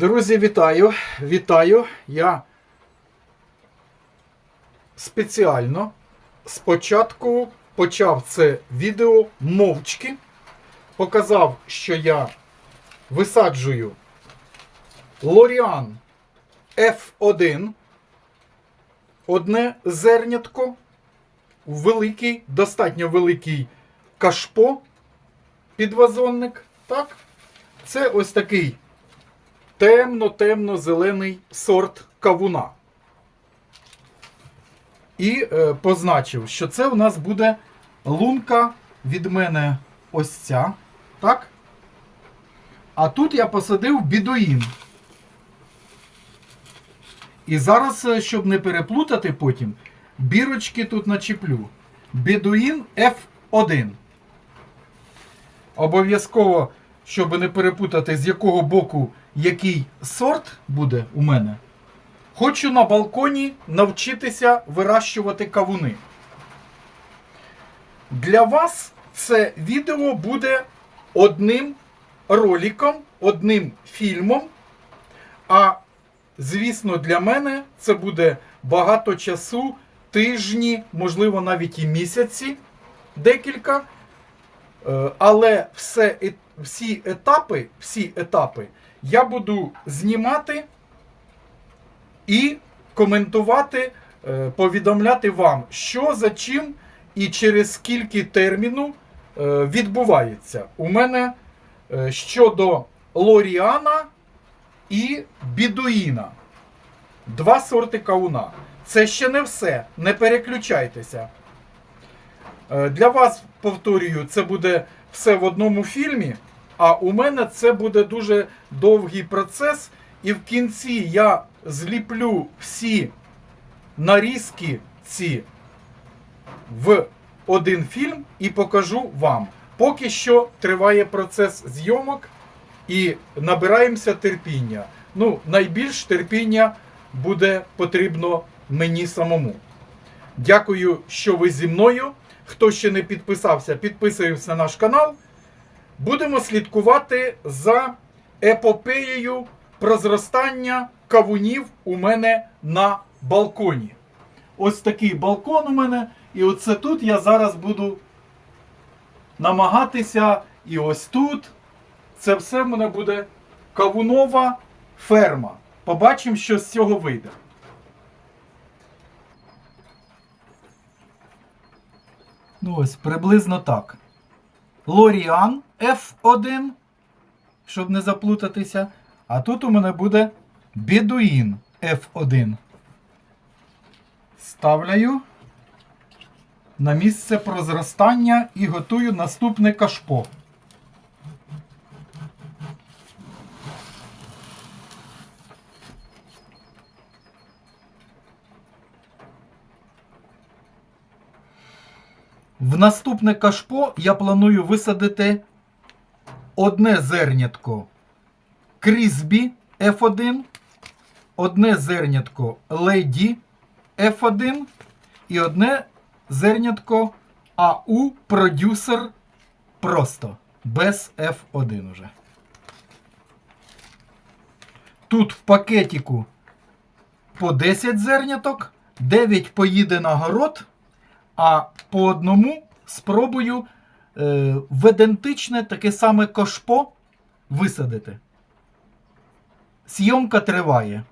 Друзі, вітаю! Вітаю! Я спеціально спочатку почав це відео мовчки. Показав, що я висаджую Лоріан F1. Одне зернятко, великий, достатньо великий кашпо підвазонник. Так? Це ось такий темно-темно-зелений сорт кавуна. І е, позначив, що це у нас буде лунка від мене ось ця. Так? А тут я посадив бідуїн. І зараз, е, щоб не переплутати потім, бірочки тут начеплю. Бідуїн F1. Обов'язково, щоб не перепутати, з якого боку який сорт буде у мене. Хочу на балконі навчитися вирощувати кавуни. Для вас це відео буде одним роликом, одним фільмом. А звісно, для мене це буде багато часу, тижні, можливо, навіть і місяці, декілька. Е, Але все, е- всі етапи, всі етапи я буду знімати і коментувати, е, повідомляти вам, що за чим і через скільки терміну е, відбувається. У мене е, щодо Лоріана і Бідуїна. Два сорти кауна. Це ще не все. Не переключайтеся. Для вас, повторюю, це буде все в одному фільмі. А у мене це буде дуже довгий процес. І в кінці я зліплю всі нарізки ці в один фільм і покажу вам. Поки що триває процес зйомок і набираємося терпіння. Ну, найбільш терпіння буде потрібно мені самому. Дякую, що ви зі мною. Хто ще не підписався, підписуємося на наш канал. Будемо слідкувати за епопеєю про зростання кавунів у мене на балконі. Ось такий балкон у мене. І оце тут я зараз буду намагатися. І ось тут. Це все в мене буде кавунова ферма. Побачимо, що з цього вийде. Ну ось приблизно так. Лоріан F1, щоб не заплутатися. А тут у мене буде Бедуїн F1. Ставляю на місце прозростання і готую наступне кашпо. В наступне кашпо я планую висадити одне зернятко Крізбі F1, одне зернятко Леді F1 і одне зернятко АУ продюсер просто без F1 уже. Тут в пакетику по 10 зерняток, 9 поїде на город, а по одному спробую е, в ідентичне таке саме кашпо висадити. Сйомка триває.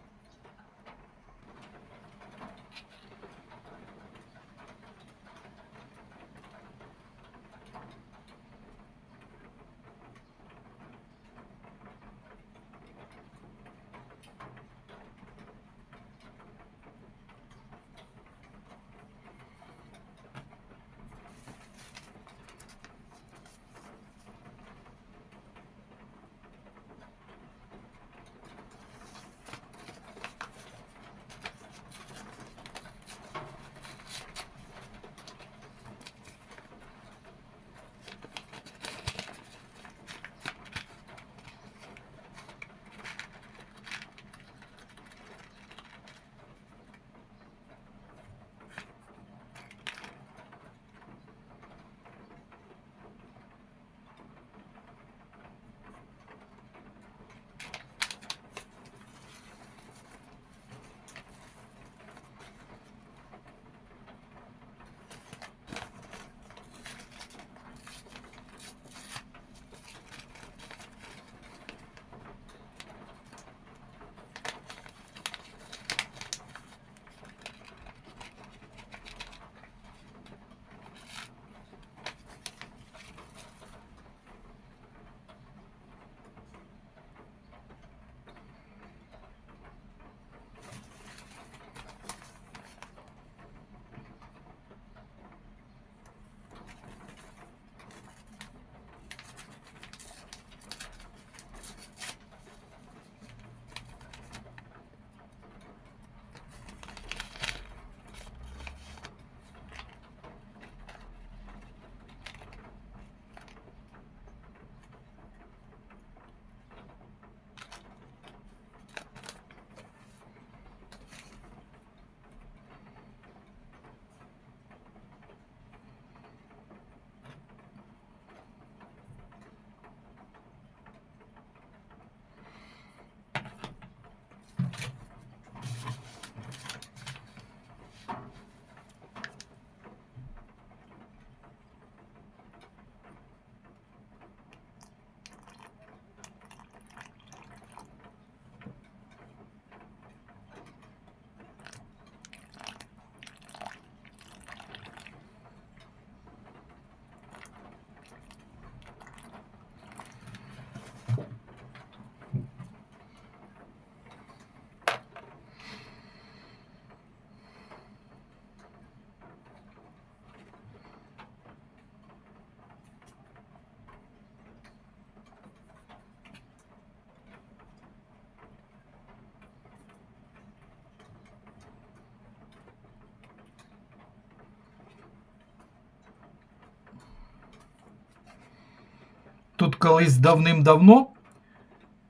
Колись давним-давно,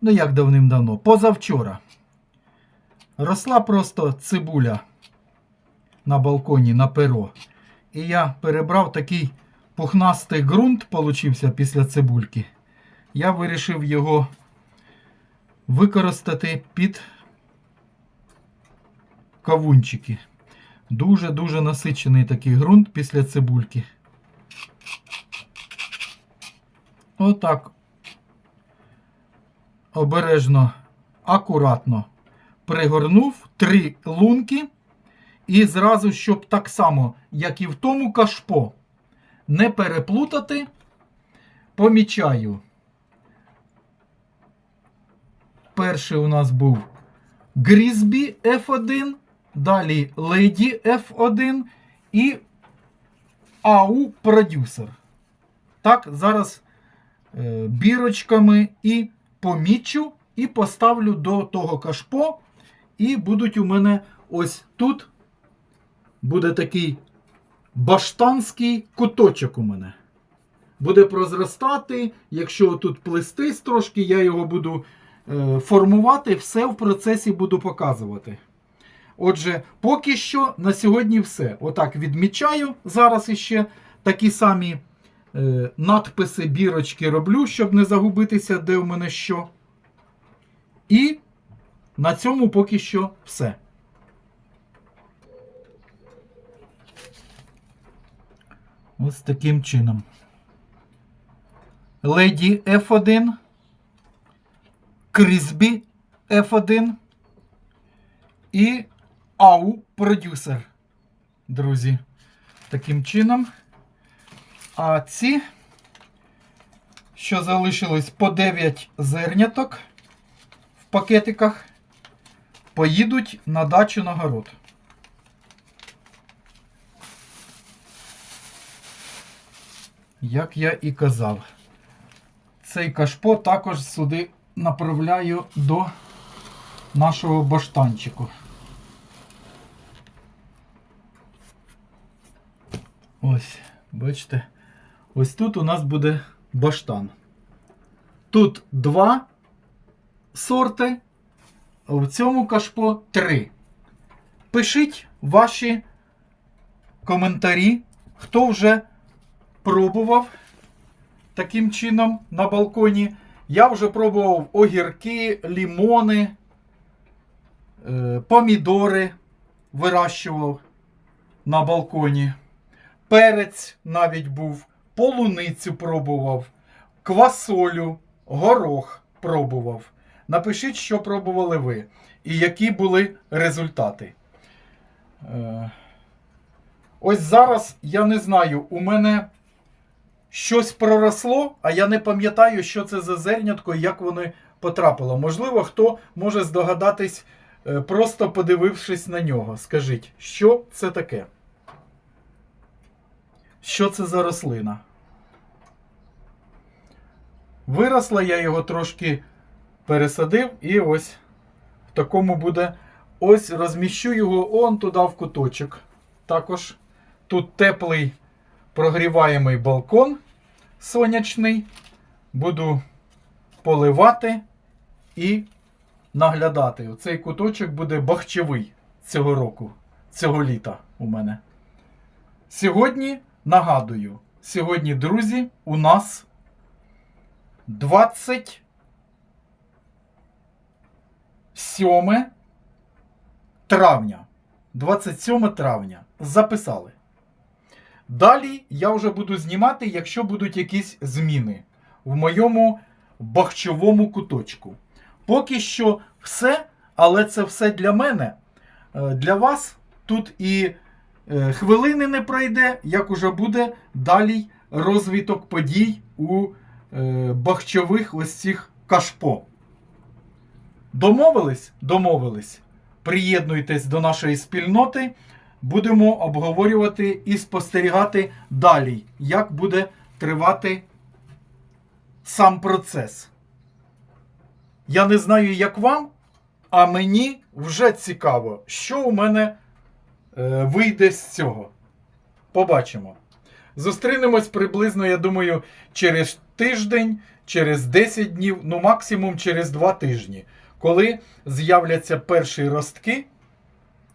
ну як давним-давно, позавчора, росла просто цибуля на балконі на перо. І я перебрав такий пухнастий ґрунт, получився після цибульки. Я вирішив його використати під кавунчики. Дуже-дуже насичений такий ґрунт після цибульки. Отак. Обережно, акуратно пригорнув три лунки. І зразу, щоб так само, як і в тому кашпо, не переплутати, помічаю. Перший у нас був Грізбі F1, далі Леді F1 і АУ продюсер. Так, зараз бірочками і помічу, і поставлю до того кашпо. І будуть у мене ось тут буде такий баштанський куточок у мене. Буде прозростати. Якщо тут плестись трошки, я його буду е, формувати, все в процесі буду показувати. Отже, поки що на сьогодні все. Отак відмічаю. Зараз іще такі самі е, надписи, бірочки роблю, щоб не загубитися, де в мене що. І на цьому поки що все. Ось таким чином. Леді F1, Крізбі F1 і Ау продюсер. Друзі. Таким чином. А ці, що залишились по 9 зерняток в пакетиках, поїдуть на дачу на город. Як я і казав, цей кашпо також сюди направляю до нашого баштанчику. Ось, бачите, ось тут у нас буде баштан. Тут два сорти, а в цьому кашпо три. Пишіть ваші коментарі, хто вже пробував таким чином на балконі. Я вже пробував огірки, лімони, е, помідори вирощував на балконі. Перець навіть був, полуницю пробував, квасолю, горох пробував. Напишіть, що пробували ви і які були результати. Е, Ось зараз я не знаю, у мене щось проросло, а я не пам'ятаю, що це за зернятко і як воно потрапило. Можливо, хто може здогадатись, е, просто подивившись на нього. Скажіть, що це таке? Що це за рослина? Виросла, я його трошки пересадив, і ось в такому буде. Ось розміщу його он туди в куточок. Також тут теплий прогріваємий балкон сонячний. Буду поливати і наглядати. Цей куточок буде бахчевий цього року, цього літа у мене. Сьогодні нагадую, сьогодні, друзі, у нас 27 травня. 27 травня. Записали. Далі я вже буду знімати, якщо будуть якісь зміни в моєму бахчовому куточку. Поки що все, але це все для мене. Е, Для вас тут і е, хвилини не пройде, як уже буде далі розвиток подій у бахчових ось цих кашпо. Домовились? Домовились. Приєднуйтесь до нашої спільноти. Будемо обговорювати і спостерігати далі, як буде тривати сам процес. Я не знаю, як вам, а мені вже цікаво, що у мене е, вийде з цього. Побачимо. Зустрінемось приблизно, я думаю, через тиждень через 10 днів, ну максимум через 2 тижні. Коли з'являться перші ростки,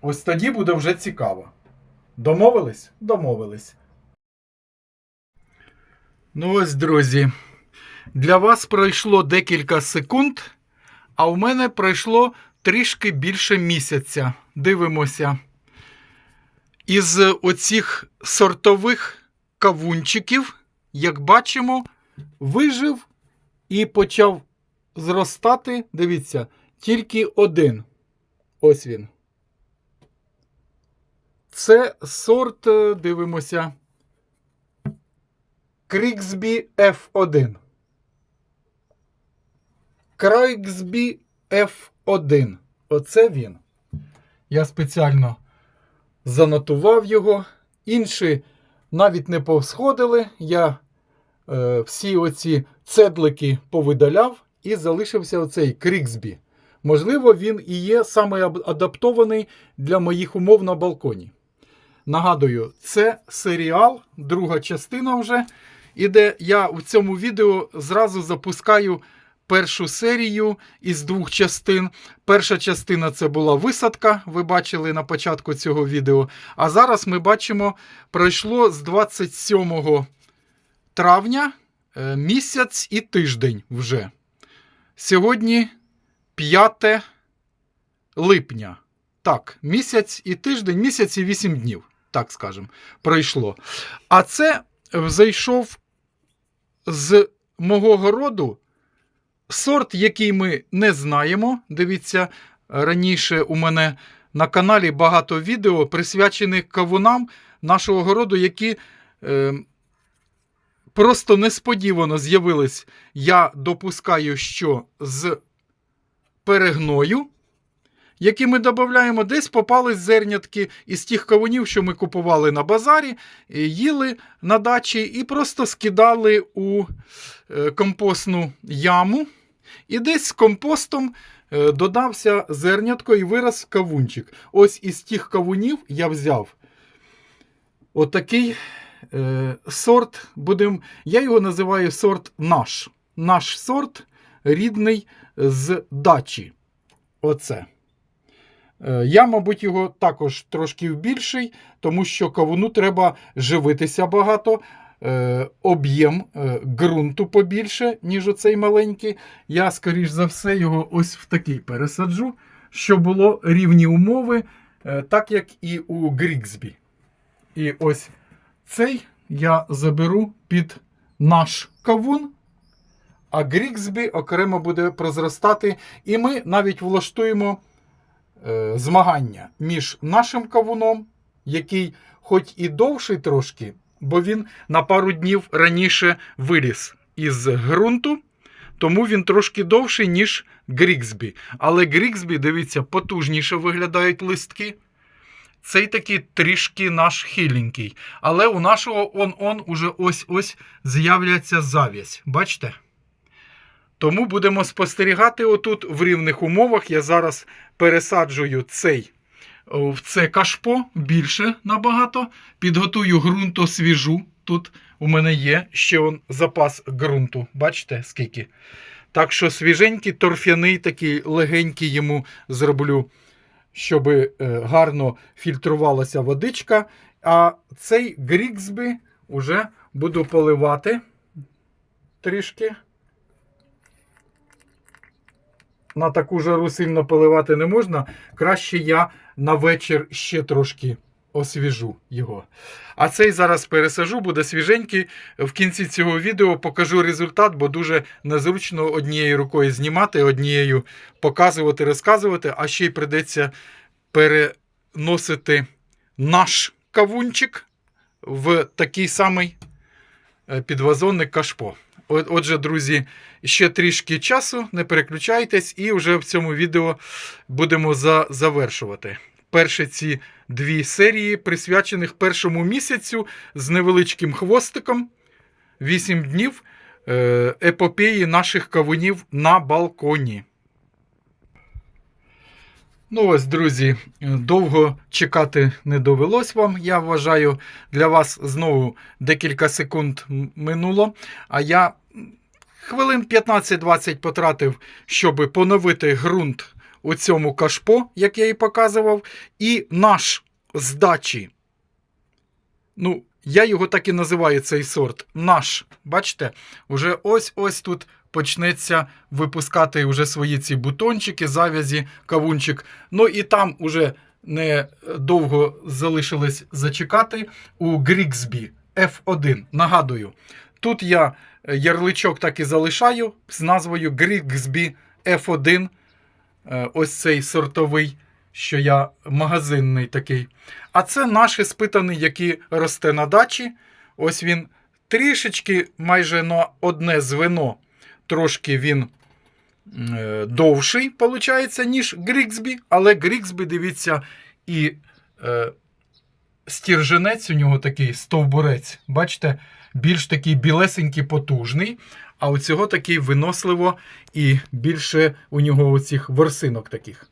ось тоді буде вже цікаво. Домовились? Домовились. Ну ось, друзі. Для вас пройшло декілька секунд, а у мене пройшло трішки більше місяця. Дивимося. Із оцих сортових кавунчиків, як бачимо, вижив і почав зростати. Дивіться, тільки один. Ось він. Це сорт, е, дивимося. Кріксбі F1. Крайксбі F1. Оце він. Я спеціально занотував його. Інші навіть не повсходили. Я всі оці цедлики повидаляв і залишився оцей Кріксбі. Можливо, він і є саме адаптований для моїх умов на балконі. Нагадую, це серіал, друга частина вже. І де я у цьому відео зразу запускаю першу серію із двох частин. Перша частина це була висадка, ви бачили на початку цього відео. А зараз ми бачимо, пройшло з 27 травня е, місяць і тиждень вже. Сьогодні 5 липня. Так, місяць і тиждень, місяць і 8 днів, так скажемо, пройшло. А це зайшов з мого городу сорт, який ми не знаємо. Дивіться, раніше у мене на каналі багато відео присвячених кавунам нашого городу, які е, просто несподівано з'явились. Я допускаю, що з перегною, які ми додаємо, десь попались зернятки із тих кавунів, що ми купували на базарі, їли на дачі і просто скидали у е, компостну яму. І десь з компостом е, додався зернятко і вирос кавунчик. Ось із тих кавунів я взяв отакий сорт. Будем, я його називаю сорт наш. Наш сорт рідний з дачі. Оце. Е, Я, мабуть, його також трошки більший, тому що кавуну треба живитися багато, е, об'єм е, ґрунту побільше, ніж оцей маленький. Я, скоріш за все, його ось в такий пересаджу, щоб було рівні умови, е, так як і у Гріксбі. І ось цей я заберу під наш кавун. А Гріксбі окремо буде прозростати. І ми навіть влаштуємо е, змагання між нашим кавуном, який хоч і довший трошки, бо він на пару днів раніше виріс із ґрунту, тому він трошки довший, ніж Гріксбі. Але Гріксбі, дивіться, потужніше виглядають листки. Цей такий трішки наш хиленький. Але у нашого он-он уже ось-ось з'являться зав'язь. Бачите? Тому будемо спостерігати отут в рівних умовах. Я зараз пересаджую цей в це кашпо більше набагато. Підготую ґрунту свіжу. Тут у мене є ще он запас ґрунту. Бачите, скільки? Так що свіженький, торфяний, такий легенький йому зроблю, щоб е, гарно фільтрувалася водичка. А цей Гріксбі вже буду поливати трішки. На таку жару сильно поливати не можна. Краще я на вечір ще трошки освіжу його. А цей зараз пересажу, буде свіженький. В кінці цього відео покажу результат, бо дуже незручно однією рукою знімати, однією показувати, розказувати, а ще й придеться переносити наш кавунчик в такий самий е, підвазонник кашпо. Отже, друзі, ще трішки часу, не переключайтесь, і вже в цьому відео будемо за- завершувати. Перші ці дві серії, присвячених першому місяцю з невеличким хвостиком. 8 днів е, епопеї наших кавунів на балконі. Ну ось, друзі, довго чекати не довелось вам. Я вважаю, для вас знову декілька секунд минуло. А я хвилин 15-20 потратив, щоб поновити ґрунт у цьому кашпо, як я і показував, і наш з дачі. Ну, я його так і називаю цей сорт. Наш. Бачите, уже ось-ось тут почнеться випускати вже свої ці бутончики, завязі, кавунчик. Ну і там уже не довго залишилось зачекати у Гріксбі F1. Нагадую, тут я е, ярличок так і залишаю з назвою Гріксбі F1. Е, Ось цей сортовий, що я магазинний такий. А це наш іспитаний, який росте на дачі. Ось він трішечки майже на одне звено. Трошки він е, довший, виходить, ніж Гріксбі. Але Гріксбі, дивіться, і е, стірженець у нього такий стовбурець. Бачите, більш такий білесенький, потужний. А у цього такий виносливо і більше у нього оцих ворсинок таких.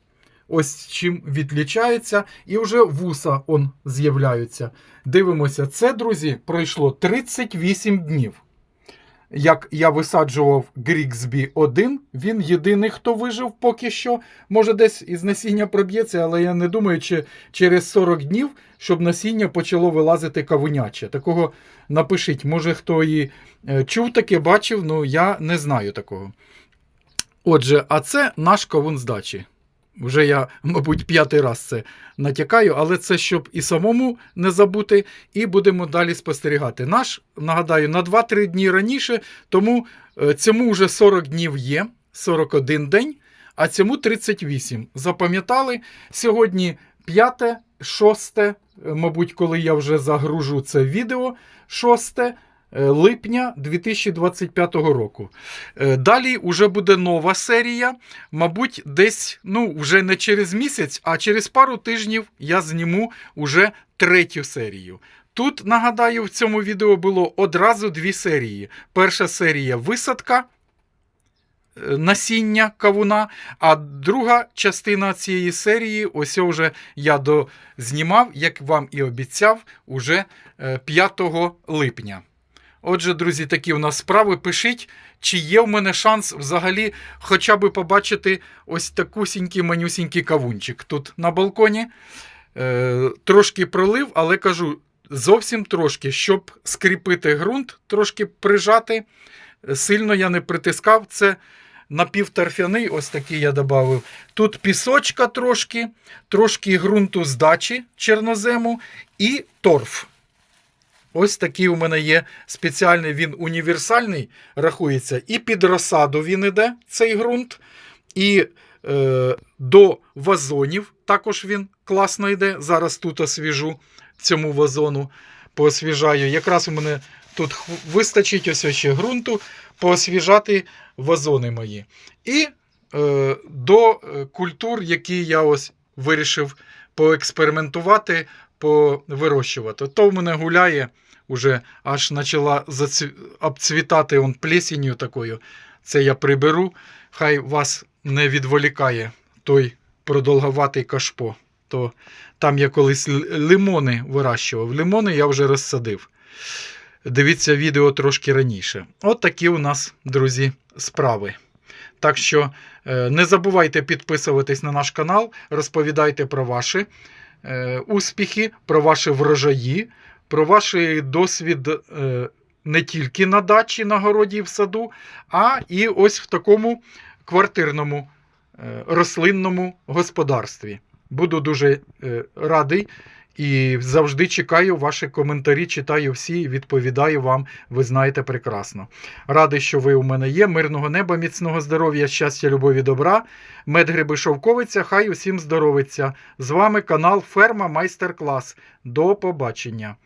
Ось чим відлічається, і вже вуса он з'являються. Дивимося, це, друзі, пройшло 38 днів. Як я висаджував Гріксбі 1, він єдиний, хто вижив поки що. Може, десь із насіння проб'ється, але я не думаю, чи через 40 днів, щоб насіння почало вилазити кавуняче. Такого напишіть, може хто і е, чув таке, бачив, ну я не знаю такого. Отже, а це наш кавун з дачі. Вже я, мабуть, п'ятий раз це натякаю, але це щоб і самому не забути, і будемо далі спостерігати. Наш, нагадаю, на 2-3 дні раніше, тому е, цьому вже 40 днів є, 41 день, а цьому 38. Запам'ятали? Сьогодні 5, 6, е, мабуть, коли я вже загружу це відео, 6 е, липня 2025 року. Е, Далі вже буде нова серія. Мабуть, десь, ну, вже не через місяць, а через пару тижнів я зніму уже третю серію. Тут, нагадаю, в цьому відео було одразу дві серії. Перша серія висадка е, насіння кавуна, а друга частина цієї серії, ось вже я до знімав, як вам і обіцяв, уже е, 5 липня. Отже, друзі, такі у нас справи. Пишіть, чи є в мене шанс взагалі хоча б побачити ось такусінький манюсінький кавунчик тут на балконі. Е, трошки пролив, але кажу, зовсім трошки, щоб скріпити ґрунт, трошки прижати. Сильно я не притискав. Це напівторфяний, ось такий я додав. Тут пісочка трошки, трошки ґрунту з дачі чорнозему і торф. Ось такий у мене є спеціальний, він універсальний, рахується. І під розсаду він іде, цей ґрунт. І е, до вазонів також він класно йде. Зараз тут освіжу цьому вазону, поосвіжаю. Якраз у мене тут вистачить ось ще ґрунту, поосвіжати вазони мої. І е, до е, культур, які я ось вирішив поекспериментувати, повирощувати. То в мене гуляє, уже аж почала зацві... обцвітати он плесінню такою. Це я приберу. Хай вас не відволікає той продовгуватий кашпо. То там я колись лимони вирощував. Лимони я вже розсадив. Дивіться відео трошки раніше. От такі у нас, друзі, справи. Так що е, не забувайте підписуватись на наш канал, розповідайте про ваші е, успіхи, про ваші врожаї, про ваш досвід е, не тільки на дачі, на городі і в саду, а і ось в такому квартирному е, рослинному господарстві. Буду дуже е, радий і завжди чекаю ваші коментарі, читаю всі відповідаю вам. Ви знаєте прекрасно. Радий, що ви у мене є. Мирного неба, міцного здоров'я, щастя, любові, добра. Медгриби Шовковиця, хай усім здоровиться. З вами канал Ферма Майстер Клас. До побачення.